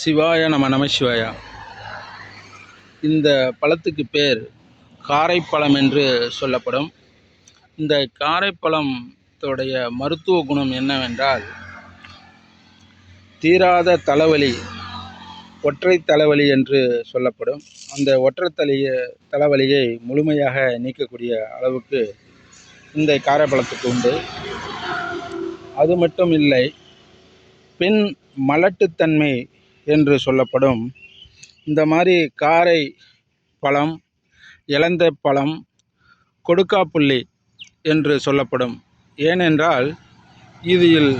சிவாய நம நம சிவாயா. இந்த பழத்துக்கு பேர் காரைப்பழம் என்று சொல்லப்படும். இந்த காரைப்பழத்தோடைய மருத்துவ குணம் என்னவென்றால் தீராத தலைவலி ஒற்றை தலைவலி என்று சொல்லப்படும். அந்த ஒற்றை தலைய தலைவலியை முழுமையாக நீக்கக்கூடிய அளவுக்கு இந்த காரைப்பழத்துக்கு உண்டு. அது மட்டும் இல்லை பெண் மலட்டுத்தன்மை என்று சொல்லப்படும். இந்த மாதிரி காரை பழம் இலந்த பழம் கொடுக்காப்புள்ளி என்று சொல்லப்படும். ஏனென்றால் இதில்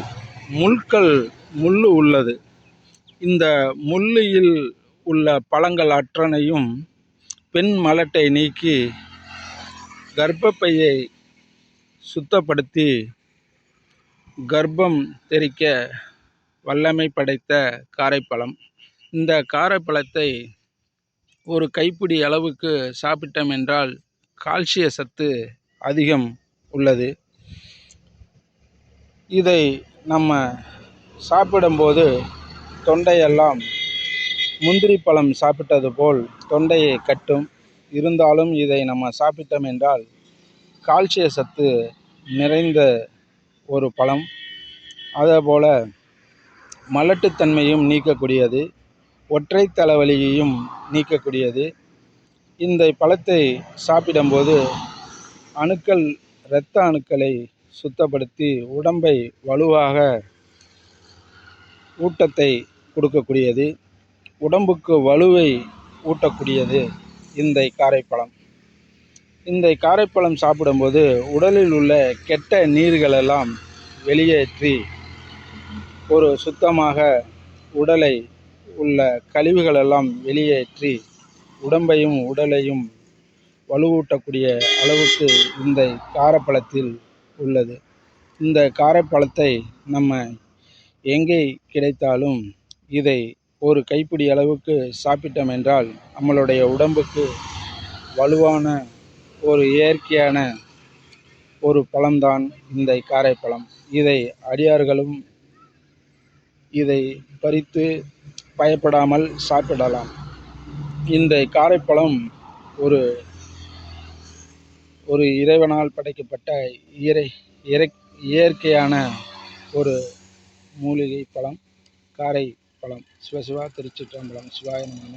முள்கள் முள் உள்ளது. இந்த முள்ளியில் உள்ள பழங்கள் அற்றனையும் பெண் மலட்டை நீக்கி கர்ப்பப்பையை சுத்தப்படுத்தி கர்ப்பம் தெரிக்க வல்லமை படைத்த காரைப்பழம். இந்த காரப்பழத்தை ஒரு கைப்பிடி அளவுக்கு சாப்பிட்டோம் என்றால் கால்சிய சத்து அதிகம் உள்ளது. இதை நம்ம சாப்பிடும்போது தொண்டையெல்லாம் முந்திரி பழம் சாப்பிட்டது போல் தொண்டையை கட்டும். இருந்தாலும் இதை நம்ம சாப்பிட்டோம் என்றால் கால்சிய சத்து நிறைந்த ஒரு பழம். அதேபோல் மலட்டுத்தன்மையும் நீக்கக்கூடியது. ஒற்றை தலைவலியையும் நீக்கக்கூடியது. இந்த பழத்தை சாப்பிடும்போது அணுக்கள் இரத்த அணுக்களை சுத்தப்படுத்தி உடம்பை வலுவாக ஊட்டத்தை கொடுக்கக்கூடியது. உடம்புக்கு வலுவை ஊட்டக்கூடியது இந்த காரைப்பழம். இந்த காரைப்பழம் சாப்பிடும்போது உடலில் உள்ள கெட்ட நீர்களெல்லாம் வெளியேற்றி ஒரு சுத்தமாக உடலை உள்ள கழிவுகளெல்லாம் வெளியேற்றி உடம்பையும் உடலையும் வலுவூட்டக்கூடிய அளவுக்கு இந்த காரப்பழத்தில் உள்ளது. இந்த காரைப்பழத்தை நம்ம எங்கே கிடைத்தாலும் இதை ஒரு கைப்பிடி அளவுக்கு சாப்பிட்டோம் என்றால் நம்மளுடைய உடம்புக்கு வலுவான ஒரு இயற்கையான ஒரு பழம்தான் இந்த காரைப்பழம். இதை அடியார்களும் இதை பறித்து பயப்படாமல் சாப்பிடலாம். இந்த காரைப்பழம் ஒரு ஒரு இறைவனால் படைக்கப்பட்ட இறை இறை இயற்கையான ஒரு மூலிகை பழம் காரை பழம் சிவசிவா திருச்சிற்றம்பலம். சிவாய நம